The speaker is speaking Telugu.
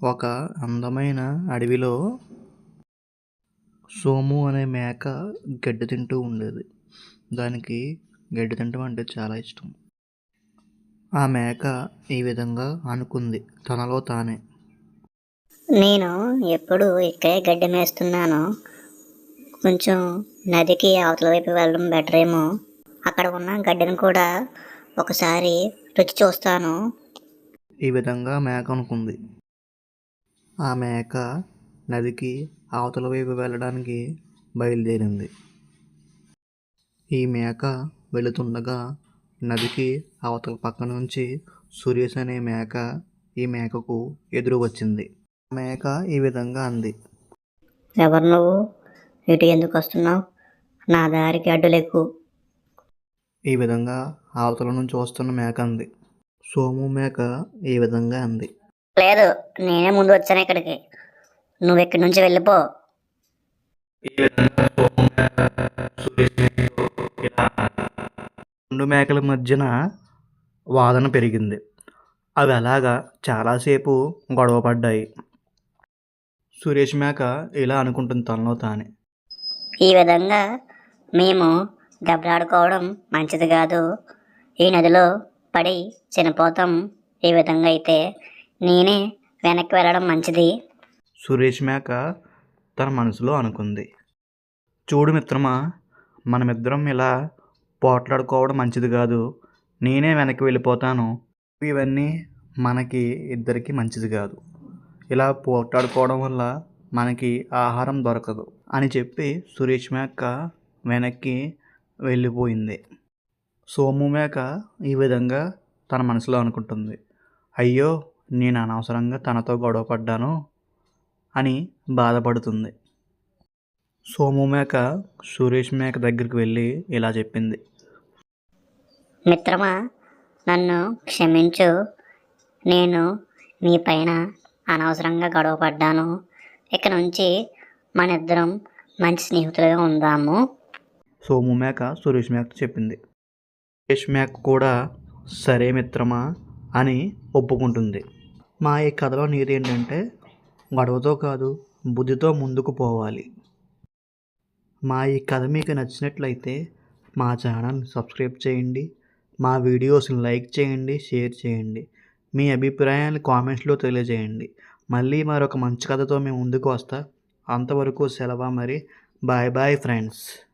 ఒక అందమైన అడవిలో సోము అనే మేక గడ్డి తింటూ ఉండేది. దానికి గడ్డి తినడం అంటే చాలా ఇష్టం. ఆ మేక ఈ విధంగా అనుకుంది తనలో తానే. నేను ఎప్పుడు ఇక్కడే గడ్డి మేస్తున్నాను. కొంచెం నదికి అవతల వైపు వెళ్ళడం బెటర్ ఏమో అక్కడ ఉన్న గడ్డిని కూడా ఒకసారి రుచి చూస్తాను. ఈ విధంగా మేక అనుకుంది. ఆ మేక నదికి అవతల వైపు వెళ్ళడానికి బయలుదేరింది. ఈ మేక వెళుతుండగా నదికి అవతల పక్క నుంచి సురేష్ అనే మేక ఈ మేకకు ఎదురు వచ్చింది. మేక ఈ విధంగా అంది. ఎవరు నువ్వు? ఇటు ఎందుకు వస్తున్నావు? నా దారికి అడ్డులెక్కు ఈ విధంగా అవతల నుంచి వస్తున్న మేక అంది. సోము మేక ఈ విధంగా అంది. లేదు నేనే ముందు వచ్చాను ఇక్కడికి. నువ్వు ఇక్కడి నుంచి వెళ్ళిపో. రెండు మేకల మధ్యన వాదన పెరిగింది. అవి అలాగా చాలాసేపు గొడవ పడ్డాయి. సురేష్ మేక ఇలా అనుకుంటుంది తనలో తానే. ఈ విధంగా మేము దెబ్బలాడుకోవడం మంచిది కాదు. ఈ నదిలో పడి చనిపోతాం. ఈ విధంగా అయితే నేనే వెనక్కి వెళ్ళడం మంచిది. సురేష్ మేక తన మనసులో అనుకుంది. చూడు మిత్రమా మనమిద్దరం ఇలా పోట్లాడుకోవడం మంచిది కాదు. నేనే వెనక్కి వెళ్ళిపోతాను. ఇవన్నీ మనకి ఇద్దరికి మంచిది కాదు. ఇలా పోట్లాడుకోవడం వల్ల మనకి ఆహారం దొరకదు అని చెప్పి సురేష్ మేక వెనక్కి వెళ్ళిపోయింది. సోము మేక ఈ విధంగా తన మనసులో అనుకుంటుంది. అయ్యో నేను అనవసరంగా తనతో గొడవ పడ్డాను అని బాధపడుతుంది. సోము మేక సురేష్ మేక దగ్గరికి వెళ్ళి ఇలా చెప్పింది. మిత్రమా నన్ను క్షమించు. నేను నీ పైన అనవసరంగా గొడవ పడ్డాను. ఇక నుంచి మన ఇద్దరం మంచి స్నేహితులుగా ఉందాము. సోము మేక సురేష్ మేకతో చెప్పింది. సురేష్ మేక కూడా సరే మిత్రమా అని ఒప్పుకుంటుంది. మా ఈ కథలో నీతి ఏంటంటే గొడవతో కాదు బుద్ధితో ముందుకు పోవాలి. మా ఈ కథ మీకు నచ్చినట్లయితే మా ఛానల్ సబ్స్క్రైబ్ చేయండి. మా వీడియోస్ని లైక్ చేయండి షేర్ చేయండి. మీ అభిప్రాయాన్ని కామెంట్స్లో తెలియజేయండి. మళ్ళీ మరొక మంచి కథతో మేము ముందుకు వస్తా. అంతవరకు సెలవు మరి. Bye bye friends.